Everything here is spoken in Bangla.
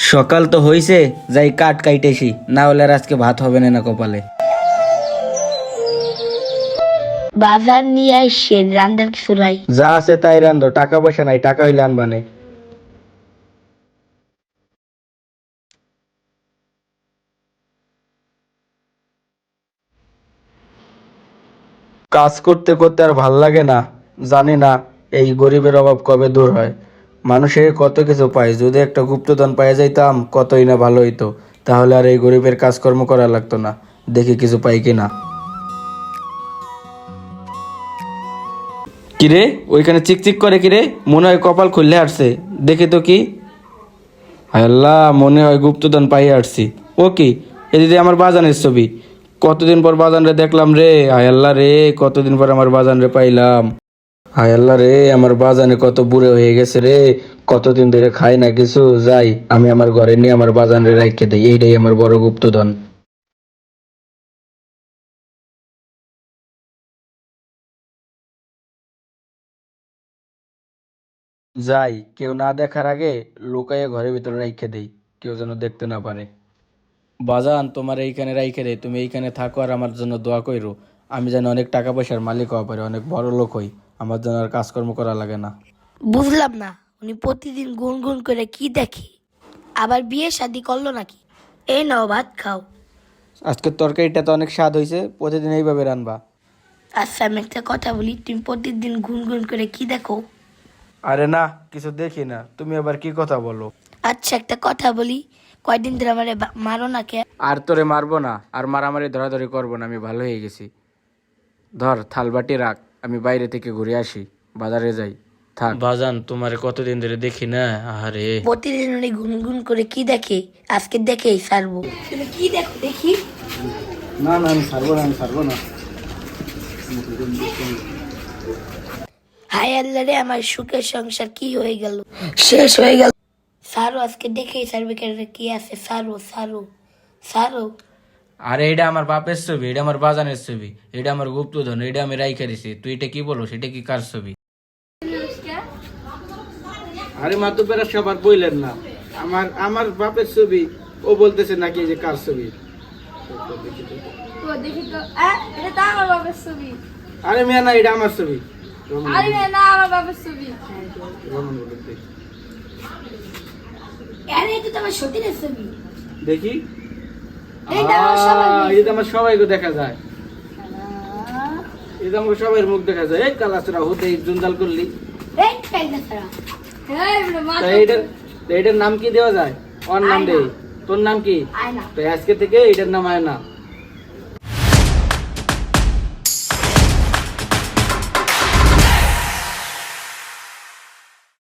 সকাল তো হইছে যাই কাঠ কাইটেছি না হলে আর আজকে ভাত হবে না কপালে। বাজার নিয়ে আসছেন রান্নার চুলাই যা আছে তাই রান্ধো টাকা পয়সা নাই টাকা হইলে আনবানে কাজ করতে করতে আর ভালো লাগে না জানি না এই গরিবের অভাব কবে দূর হয়। মানুষের কত কিছু পায়, যদি একটা গুপ্তধন পাই যাইতাম, কতই না ভালো হইতো। তাহলে আর এই গরিবের কাজকর্ম করা লাগতো না। দেখি কিছু পাই কিনা। কিরে, ওইখানে চিকচিক করে কিরে? মনে হয় কপাল খুললে আসছে দেখে তো কি। আল্লাহ মনে হয় গুপ্তধন পাই আসছি ও কি? এদিকে আমার বাজানের ছবি। কতদিন পর বাজানরে দেখলাম রে। হায় আল্লাহ রে, কতদিন পর আমার বাজান রে পাইলাম। হায় আল্লাহ রে, আমার বাজানে কত বুড়ে হয়ে গেছে রে। কতদিন ধরে খাই না কিছু? যাই, আমি আমার ঘরে নিয়ে আমার বাজান রে রাখতে দেই। এইটাই আমার বড় গুপ্তধন। যাই, কেউ না দেখার আগে লুকাইয়ে ঘরের ভিতরে রাইখে দেই, কেউ যেন দেখতে না পারে। বাজান, তোমার এইখানে রাইখে দেই, তুমি এইখানে থাকো আর আমার জন্য দোয়া কইরো। আমি যেন অনেক টাকা পয়সার মালিক হওয়া পারি, অনেক বড় লোক হই। আমার জন্য আর কাজকর্ম করা লাগে না। বুঝলাম না উনি প্রতিদিন গুনগুন করে কি দেখে? আবার বিয়ে শাদি করল নাকি? এই নাও ভাত খাও। আজকের তরকারিটা তো অনেক স্বাদ হয়েছে প্রতিদিন এইভাবে রান্না আচ্ছা আমি একটা কথা বলি তুমি প্রতিদিন গুনগুন করে কি দেখো? আরে না কিছু দেখি না তুমি আবার কি কথা বলো? আচ্ছা একটা কথা বলি কয়দিন ধরে আমারে বা- মারো না কে? আর তোরে মারবো না আর মারামারি ধরাধরি করব না আমি ভালো হয়ে গেছি। ধর থালবাটি রাখ। আমি বাইরে থেকে ঘুরে আসি বাজারে যাই থাক। বাজান তোমারে কতদিন ধরে দেখি না? আরে প্রতিদিন উনি গুনগুন করে কি দেখে? আজকে দেখেই সারবো তুমি কি দেখো দেখি? না না আমি ছাড়বো না আমি ছাড়বো না। হায় আল্লাহ রে আমার সুখের সংসার কি হয়ে গেল? শেষ হয়ে গেল। সারো আজকে দেখেই সারবে কেন কি আছে? সারো সারো সারো আরে এটা আমার বাপের ছবি এটা আমার বাজানের ছবি এটা আমার গুপ্তধন এটা আমি রাইখে দিছি। তুই এটা কি বলো সেটা কি কার ছবি? আরে মা তো মাতুবেরা সবার বইলেন না। আমার আমার বাপের ছবি ও বলতেছে নাকি এই যে কার ছবি? তো দেখি তো আহ, এটা তো আমার বাবার ছবি। আরে মেয়ে না এটা আমার ছবি। আরে না আমার বাবার ছবি। আরে এটা তো আমার সতীনের ছবি। দেখি। এইটা আমার সবাইকে দেখা যায়। সবাই মুখ দেখা যায়। এই কালাচরা হতে জঞ্জাল করলি। এইটার নাম কি দেওয়া যায়? ওর নাম দে। তোর নাম কি? তো আজকে থেকে এটার নাম আয় না